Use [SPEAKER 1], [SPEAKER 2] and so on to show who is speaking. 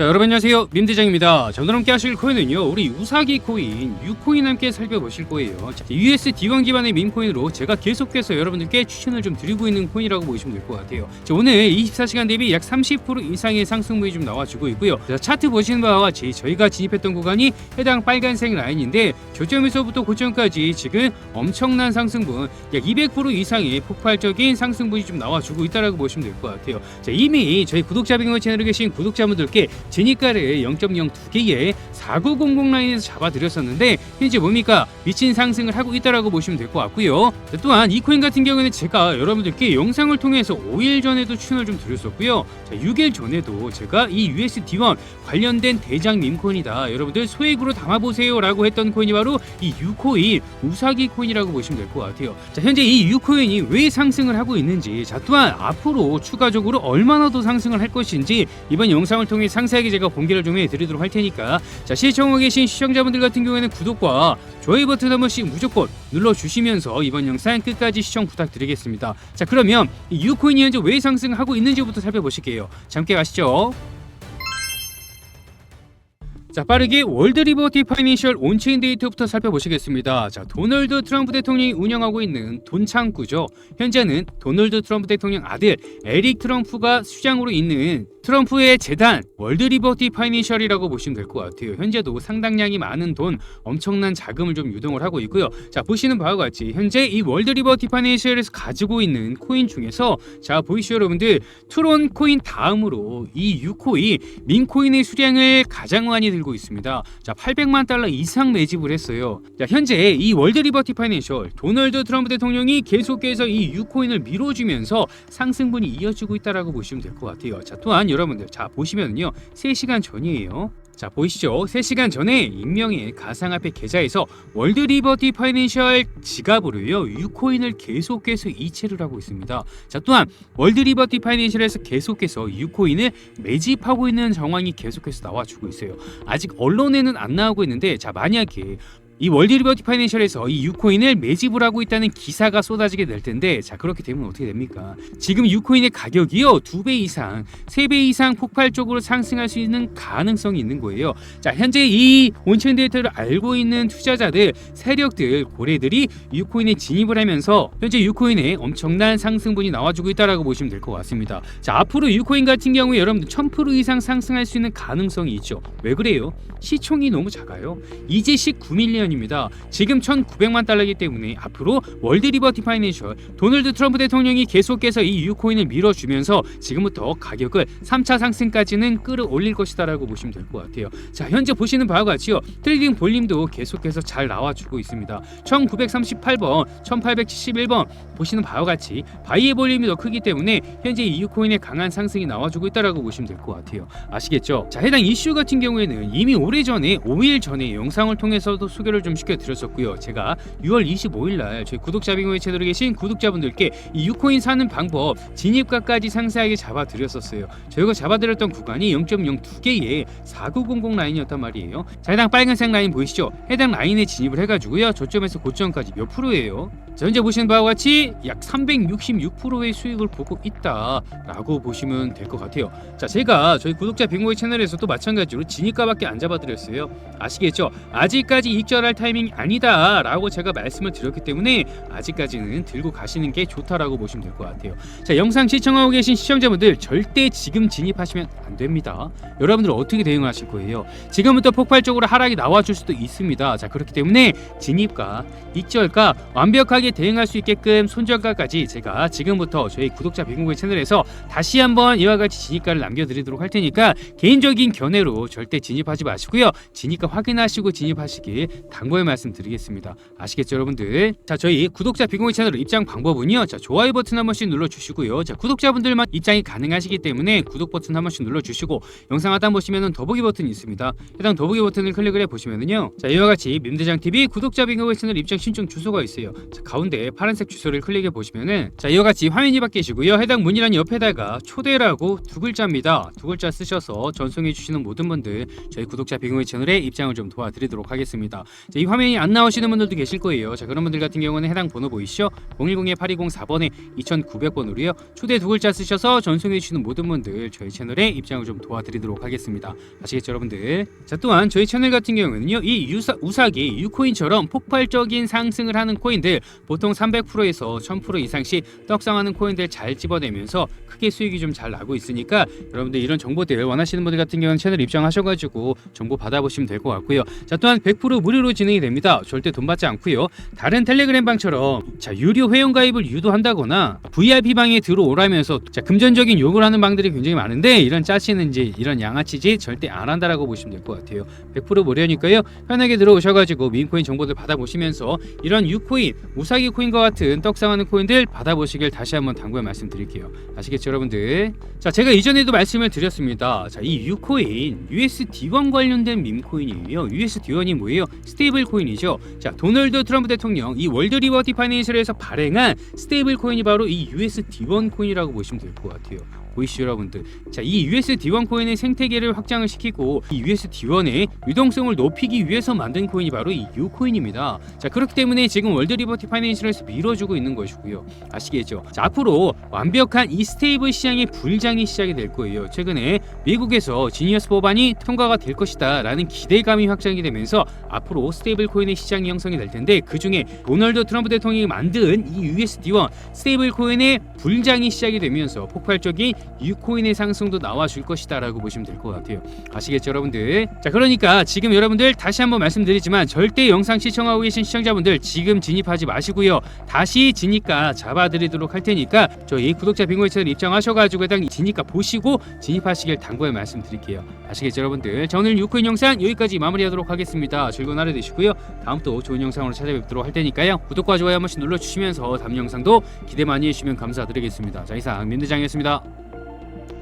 [SPEAKER 1] 자 여러분 안녕하세요. 민대장입니다. 자 오늘 함께 하실 코인은요 우리 우사기 코인 유코인 함께 살펴보실 거예요. 자, US D1 기반의 밈코인으로 제가 계속해서 여러분들께 추천을 좀 드리고 있는 코인이라고 보시면 될 것 같아요. 자 오늘 24시간 대비 약 30% 이상의 상승분이 좀 나와주고 있고요. 자, 차트 보시는 바와 같이 저희가 진입했던 구간이 해당 빨간색 라인인데 저점에서부터 고점까지 지금 엄청난 상승분 약 200% 이상의 폭발적인 상승분이 좀 나와주고 있다라고 보시면 될 것 같아요. 자 이미 저희 구독자 빙어 채널에 계신 구독자분들께 진입가를 0.02개의 4900 라인에서 잡아드렸었는데 현재 뭡니까 미친 상승을 하고 있다라고 보시면 될 것 같고요. 자, 또한 이 코인 같은 경우에는 제가 여러분들께 영상을 통해서 5일 전에도 추천을 좀 드렸었고요. 자, 6일 전에도 제가 이 USD1 관련된 대장 밈코인이다. 여러분들 소액으로 담아보세요라고 했던 코인이 바로 이 유코인 우사기 코인이라고 보시면 될 것 같아요. 자, 현재 이 유코인이 왜 상승을 하고 있는지, 자 또한 앞으로 추가적으로 얼마나 더 상승을 할 것인지 이번 영상을 통해 상 세하게 제가 공개를 좀 해드리도록 할 테니까 자 시청하고 계신 시청자분들 같은 경우에는 구독과 좋아요 버튼 한 번씩 무조건 눌러주시면서 이번 영상 끝까지 시청 부탁드리겠습니다. 자 그러면 이 유코인이 현재 왜 상승하고 있는지부터 살펴보실게요. 자, 함께 가시죠. 자 빠르게 월드 리버티 파이낸셜 온체인 데이터부터 살펴보시겠습니다. 자 도널드 트럼프 대통령이 운영하고 있는 돈 창구죠. 현재는 도널드 트럼프 대통령 아들 에릭 트럼프가 수장으로 있는 트럼프의 재단 월드 리버티 파이낸셜이라고 보시면 될 것 같아요. 현재도 상당량이 많은 돈, 엄청난 자금을 좀 유동을 하고 있고요. 자 보시는 바와 같이 현재 이 월드 리버티 파이낸셜에서 가지고 있는 코인 중에서 자 보이시죠 여러분들 트론 코인 다음으로 이 유코인 민코인의 수량을 가장 많이 들고 있습니다. 자 800만 달러 이상 매집을 했어요. 자 현재 이 월드 리버티 파이낸셜 도널드 트럼프 대통령이 계속해서 이 유코인을 밀어주면서 상승분이 이어지고 있다라고 보시면 될 것 같아요. 자 또한 여러분들 자 보시면요 3시간 전이에요. 자 보이시죠? 3시간 전에 익명의 가상화폐 계좌에서 월드 리버티 파이낸셜 지갑으로요 유코인을 계속해서 이체를 하고 있습니다. 자 또한 월드 리버티 파이낸셜에서 계속해서 유코인을 매집하고 있는 정황이 계속해서 나와주고 있어요. 아직 언론에는 안 나오고 있는데 자 만약에 이 월드 리버티 파이낸셜에서 이 유코인을 매집을 하고 있다는 기사가 쏟아지게 될 텐데 자 그렇게 되면 어떻게 됩니까? 지금 유코인의 가격이요 두 배 이상, 세 배 이상 폭발적으로 상승할 수 있는 가능성이 있는 거예요. 자 현재 이 온천 데이터를 알고 있는 투자자들, 세력들, 고래들이 유코인에 진입을 하면서 현재 유코인에 엄청난 상승분이 나와주고 있다라고 보시면 될 것 같습니다. 자 앞으로 유코인 같은 경우에 여러분들 1000% 이상 상승할 수 있는 가능성이 있죠. 왜 그래요? 시총이 너무 작아요. 이제 19밀리언 입니다. 지금 1,900만 달러이기 때문에 앞으로 월드 리버티 파이낸셜 도널드 트럼프 대통령이 계속해서 이 유코인을 밀어주면서 지금부터 가격을 3차 상승까지는 끌어올릴 것이다라고 보시면 될 것 같아요. 자 현재 보시는 바와 같이요 트레이딩 볼륨도 계속해서 잘 나와주고 있습니다. 1938번, 1871번 보시는 바와 같이 바이의 볼륨이 더 크기 때문에 현재 이 유코인의 강한 상승이 나와주고 있다라고 보시면 될 것 같아요. 아시겠죠? 자 해당 이슈 같은 경우에는 이미 오래전에 5일 전에 영상을 통해서도 소개를 좀 시켜드렸었고요. 제가 6월 25일 날 저희 구독자 빙고에 채널에 계신 구독자분들께 이 유코인 사는 방법 진입가까지 상세하게 잡아드렸었어요. 저희가 잡아드렸던 구간이 0.02개의 4900 라인이었단 말이에요. 자 해당 빨간색 라인 보이시죠? 해당 라인에 진입을 해가지고요. 저점에서 고점까지 몇 프로예요? 자, 현재 보시는 바와 같이 약 366%의 수익을 보고 있다라고 보시면 될 것 같아요. 자, 제가 저희 구독자 빙고의 채널에서도 마찬가지로 진입가밖에 안 잡아드렸어요. 아시겠죠? 아직까지 익절할 타이밍이 아니다라고 제가 말씀을 드렸기 때문에 아직까지는 들고 가시는 게 좋다라고 보시면 될 것 같아요. 자, 영상 시청하고 계신 시청자분들 절대 지금 진입하시면 안 됩니다. 여러분들 어떻게 대응하실 거예요? 지금부터 폭발적으로 하락이 나와줄 수도 있습니다. 자, 그렇기 때문에 진입가, 익절가 완벽하게 대응할 수 있게끔 손절가까지 제가 지금부터 저희 구독자 비공개 채널에서 다시 한번 이와 같이 진입가를 남겨드리도록 할 테니까 개인적인 견해로 절대 진입하지 마시고요. 진입가 확인하시고 진입하시길 당부의 말씀드리겠습니다. 아시겠죠, 여러분들? 자, 저희 구독자 비공개 채널 입장 방법은요. 자, 좋아요 버튼 한 번씩 눌러주시고요. 자, 구독자분들만 입장이 가능하시기 때문에 구독 버튼 한 번씩 눌러주시고 영상 하단 보시면은 더보기 버튼이 있습니다. 해당 더보기 버튼을 클릭을 해 보시면은요. 자, 이와 같이 민대장 TV 구독자 비공개 채널 입장 신청 주소가 있어요. 자, 가운데 파란색 주소를 클릭해 보시면은 자 이와 같이 화면이 바뀌시고요. 해당 문의란 옆에다가 초대라고 두 글자입니다. 두 글자 쓰셔서 전송해 주시는 모든 분들 저희 구독자 비공의 채널에 입장을 좀 도와드리도록 하겠습니다. 자, 이 화면이 안 나오시는 분들도 계실 거예요. 자 그런 분들 같은 경우는 해당 번호 보이시죠? 010-8204번에 2900번으로요. 초대 두 글자 쓰셔서 전송해 주시는 모든 분들 저희 채널에 입장을 좀 도와드리도록 하겠습니다. 아시겠죠 여러분들? 자 또한 저희 채널 같은 경우는요 이 유사, 우사기 유코인처럼 폭발적인 상승을 하는 코인들 보통 300%에서 1000% 이상씩 떡상하는 코인들 잘 집어내면서 크게 수익이 좀 잘 나고 있으니까 여러분들 이런 정보들 원하시는 분들 같은 경우는 채널 입장하셔가지고 정보 받아보시면 될 것 같고요. 자 또한 100% 무료로 진행이 됩니다. 절대 돈 받지 않고요. 다른 텔레그램 방처럼 자 유료 회원 가입을 유도한다거나 VIP 방에 들어오라면서 자 금전적인 요구를 하는 방들이 굉장히 많은데 이런 짜치는지 이런 양아치지 절대 안 한다라고 보시면 될 것 같아요. 100% 무료니까요. 편하게 들어오셔가지고 민코인 정보들 받아보시면서 이런 유코인, 우사 기 코인과 같은 떡상하는 코인들 받아보시길 다시 한번 당부의 말씀드릴게요. 아시겠죠, 여러분들? 자, 제가 이전에도 말씀을 드렸습니다. 자, 이 유코인, USD1 관련된 밈코인이에요. USD1이 뭐예요? 스테이블 코인이죠. 자, 도널드 트럼프 대통령 이 월드 리버티 파이낸셜에서 발행한 스테이블 코인이 바로 이 USD1 코인이라고 보시면 될 것 같아요. 보이시죠 여러분들 자 이 USD1 코인의 생태계를 확장을 시키고 이 USD1의 유동성을 높이기 위해서 만든 코인이 바로 이 U코인입니다. 자 그렇기 때문에 지금 월드 리버티 파이낸셜에서 밀어주고 있는 것이고요. 아시겠죠? 자 앞으로 완벽한 이 스테이블 시장의 불장이 시작이 될 거예요. 최근에 미국에서 지니어스 법안이 통과가 될 것이다 라는 기대감이 확장이 되면서 앞으로 스테이블 코인의 시장이 형성이 될 텐데 그 중에 도널드 트럼프 대통령이 만든 이 USD1 스테이블 코인의 불장이 시작이 되면서 폭발적인 유코인의 상승도 나와줄 것이다라고 보시면 될 것 같아요. 아시겠죠, 여러분들? 자, 그러니까 지금 여러분들 다시 한번 말씀드리지만 절대 영상 시청하고 계신 시청자분들 지금 진입하지 마시고요. 다시 진입가 잡아드리도록 할 테니까 저희 구독자 빙고의 채널 입장하셔가지고 해당 진입가 보시고 진입하시길 당부의 말씀드릴게요. 아시겠죠, 여러분들? 자, 오늘 유코인 영상 여기까지 마무리하도록 하겠습니다. 즐거운 하루 되시고요. 다음 또 좋은 영상으로 찾아뵙도록 할 테니까요. 구독과 좋아요 한 번씩 눌러주시면서 다음 영상도 기대 많이 해주시면 감사드리겠습니다. 자, 이상 민대장이었습니다.